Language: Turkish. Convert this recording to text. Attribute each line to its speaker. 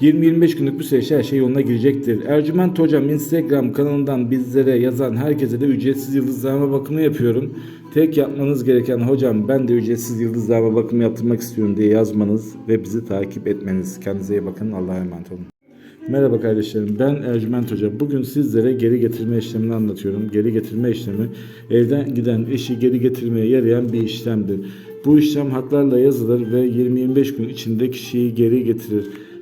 Speaker 1: 20-25 günlük bu süreçte her şey yoluna girecektir. Ercüment Hocam Instagram kanalından bizlere yazan herkese de ücretsiz yıldızlama bakımı yapıyorum. Tek yapmanız gereken hocam ben de ücretsiz yıldızlama bakımı yaptırmak istiyorum diye yazmanız ve bizi takip etmeniz. Kendinize iyi bakın. Allah'a emanet olun. Merhaba kardeşlerim ben Ercüment Hoca. Bugün sizlere geri getirme işlemini anlatıyorum. Geri getirme işlemi evden giden eşi geri getirmeye yarayan bir işlemdir. Bu işlem hatlarla yazılır ve 20-25 gün içinde kişiyi geri getirir.